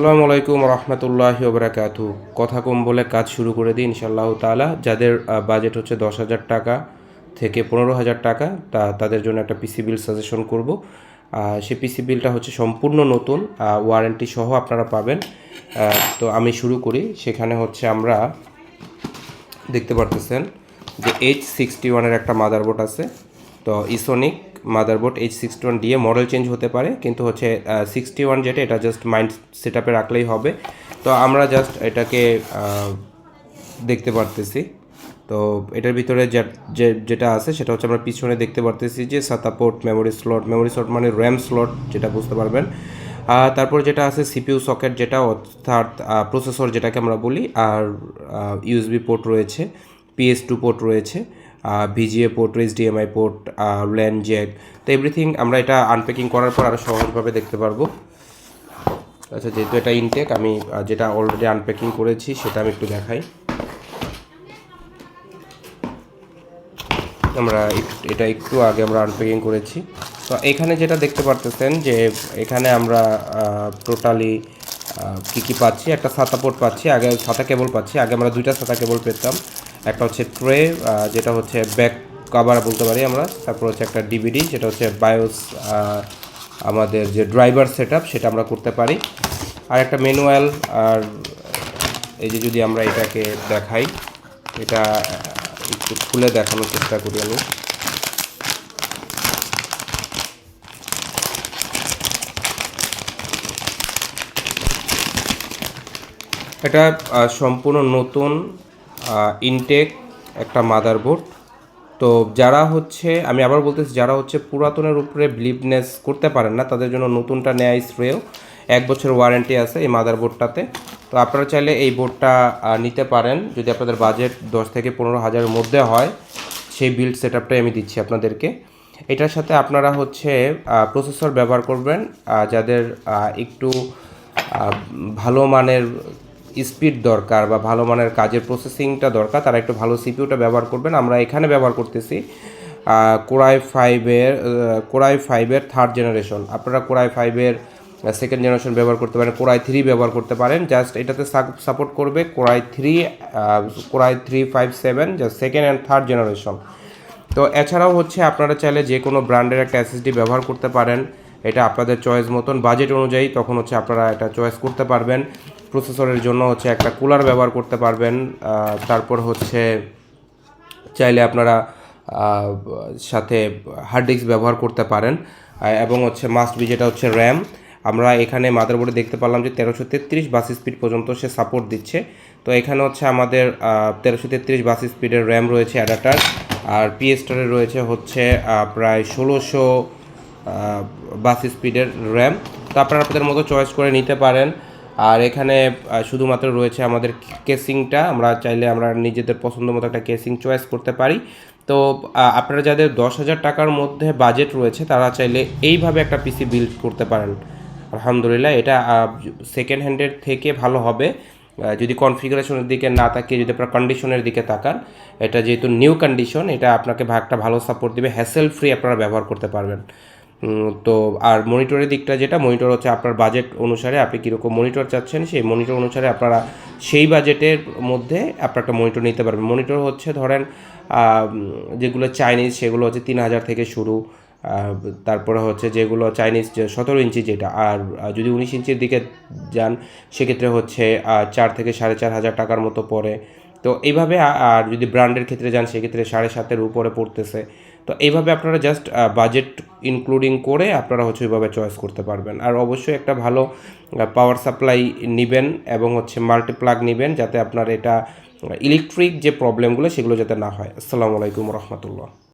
আসসালামু আলাইকুম রহমতুল্লাহ ওবরাকাতু কথা কম বলে কাজ শুরু করে দিই ইনশাআল্লাহ তাআলা। যাদের বাজেট হচ্ছে দশ হাজার টাকা থেকে পনেরো হাজার টাকা, তা, তাদের জন্য একটা পিসি বিল সাজেশন করব। সেই পিসি বিলটা হচ্ছে সম্পূর্ণ নতুন ওয়ারেন্টি সহ আপনারা পাবেন। তো আমি শুরু করি। সেখানে হচ্ছে আমরা দেখতে পারতেছেন যে এইচ সিক্সটি ওয়ানের একটা মাদারবোর্ড আছে। তো Esonic motherboard H sixty one DA model change হতে পারে, কিন্তু হচ্ছে সিক্সটি ওয়ান যেটা, এটা জাস্ট মাইন্ড সেট আপে রাখলেই হবে। তো আমরা জাস্ট এটাকে দেখতে পারতেছি। তো এটার ভিতরে যা- যেটা আছে, সেটা হচ্ছে আমরা পিছনে দেখতে পারতেছি যে SATA port memory slot memory slot মানে র্যাম স্লট যেটা বুঝতে পারবেন। তারপর যেটা আছে সিপিইউ সকেট যেটা, অর্থাৎ প্রসেসর যেটাকে আমরা বলি, আর ইউএসবি পোর্ট রয়েছে পিএস টু পোর্ট রয়েছে। VGA port HDMI port LAN jack তো এভরিথিং আমরা এটা আনপ্যাকিং করার পর আরও সহজভাবে দেখতে পারব। আচ্ছা যেহেতু এটা ইনটেক আমি যেটা অলরেডি আনপ্যাকিং করেছি, সেটা আমি একটু দেখাই। আমরা এটা একটু আগে আমরা আনপ্যাকিং করেছি। তো এখানে যেটা দেখতে পারতেছেন যে, এখানে আমরা টোটালি কী কী পাচ্ছি? একটা সাতা পোর্ট পাচ্ছি, আগে সাতা কেবল পাচ্ছি, আগে আমরা দুইটা সাতা কেবল পেতাম। একটা হচ্ছে ট্রে যেটা হচ্ছে ব্যাক কাভার বলতে পারি আমরা। তারপর হচ্ছে একটা ডিভিডি যেটা হচ্ছে বায়োস আমাদের যে ড্রাইভার সেট সেটা আমরা করতে পারি। আর একটা ম্যানুয়াল আর এই যে যদি আমরা এটাকে দেখাই, এটা একটু খুলে দেখানোর চেষ্টা করি আমি। এটা সম্পূর্ণ নতুন ইনটেক একটা মাদারবোর্ড তো যারা হচ্ছে, আমি আবার বলতেছি, যারা হচ্ছে পুরাতনের উপরে বিলিভনেস করতে পারেন না, তাদের জন্য নতুনটা নেয় শ্রেয় এক বছর ওয়ারেন্টি আছে এই মাদারবোর্ডটাতে তো আপনারা চাইলে এই বোর্ডটা নিতে পারেন। যদি আপনাদের বাজেট দশ থেকে পনেরো হাজারের মধ্যে হয়, সেই বিল্ড সেট আমি দিচ্ছি আপনাদেরকে। এটার সাথে আপনারা হচ্ছে প্রসেসর ব্যবহার করবেন যাদের একটু ভালো মানের স্পিড দরকার বা ভালো মানের কাজের প্রসেসিংটা দরকার, তারা একটু ভালো সিপিউটা ব্যবহার করবেন। আমরা এখানে ব্যবহার করতেছি কোরাই ফাইভের কোরাই ফাইভের থার্ড জেনারেশন আপনারা কোরাই ফাইভের সেকেন্ড জেনারেশন ব্যবহার করতে পারেন কোরাই থ্রি ব্যবহার করতে পারেন। জাস্ট এটাতে সাপোর্ট করবে core i three core i three five seven just second and third generation তো এছাড়াও হচ্ছে আপনারা চাইলে যে কোনো ব্র্যান্ডের একটা এসএসডি ব্যবহার করতে পারেন। এটা আপনাদের চয়েস মতন বাজেট অনুযায়ী তখন হচ্ছে আপনারা এটা চয়েস করতে পারবেন। প্রসেসরের জন্য হচ্ছে একটা কুলার ব্যবহার করতে পারবেন। তারপর হচ্ছে চাইলে আপনারা সাথে হার্ড ডিস্ক ব্যবহার করতে পারেন। এবং হচ্ছে মাস্ট বি যেটা হচ্ছে র্যাম আমরা এখানে মাদারবোর্ডে দেখতে পারলাম যে তেরোশো তেত্রিশ বাস স্পিড পর্যন্ত সে সাপোর্ট দিচ্ছে। তো এখানে হচ্ছে আমাদের তেরোশো তেত্রিশ বাস স্পিডের র্যাম রয়েছে অ্যাডাপ্টার আর পিএস্টারের রয়েছে হচ্ছে প্রায় ষোলোশো বাস স্পিডের র্যাম তো আপনারা আপনাদের মতো চয়েস করে নিতে পারেন। আর এখানে শুধুমাত্র রয়েছে আমাদের কেসিংটা। আমরা চাইলে আমরা নিজেদের পছন্দ মতো একটা কেসিং চয়েস করতে পারি। তো আপনারা যাদের দশ হাজার টাকার মধ্যে বাজেট রয়েছে, তারা চাইলে এইভাবে একটা পিসি বিল্ড করতে পারেন। আলহামদুলিল্লাহ, এটা সেকেন্ড হ্যান্ডের থেকে ভালো হবে। যদি কনফিগারেশনের দিকে না তাকিয়ে, যদি আপনার কন্ডিশনের দিকে তাকান, এটা যেহেতু নিউ কন্ডিশন এটা আপনাকে ভাগটা ভালো সাপোর্ট দিবে হ্যাসেল ফ্রি আপনারা ব্যবহার করতে পারবেন। তো আর মনিটরের দিকটা যেটা মনিটর হচ্ছে আপনার বাজেট অনুসারে আপনি কীরকম মনিটর চাচ্ছেন, সেই মনিটর অনুসারে আপনারা সেই বাজেটের মধ্যে আপনার একটা মনিটর নিতে পারবেন। মনিটর হচ্ছে ধরেন যেগুলো চাইনিজ সেগুলো হচ্ছে তিন হাজার থেকে শুরু তারপরে হচ্ছে যেগুলো চাইনিজ সতেরো ইঞ্চি যেটা, আর যদি উনিশ ইঞ্চির দিকে যান, সেক্ষেত্রে হচ্ছে চার থেকে সাড়ে চার হাজার টাকার মতো পড়ে। তো এইভাবে আর যদি ব্র্যান্ডের ক্ষেত্রে যান, সেক্ষেত্রে সাড়ে সাতের উপরে পড়তেছে। তো এইভাবে আপনারা জাস্ট বাজেট ইনক্লুডিং করে আপনারা হচ্ছে ওইভাবে চয়েস করতে পারবেন। আর অবশ্যই একটা ভালো পাওয়ার সাপ্লাই নেবেন এবং হচ্ছে মাল্টিপ্লাগ নেবেন যাতে আপনার এটা ইলেকট্রিক যে প্রবলেমগুলো সেগুলো যাতে না হয়। আসসালামু আলাইকুম রহমতুল্লাহ।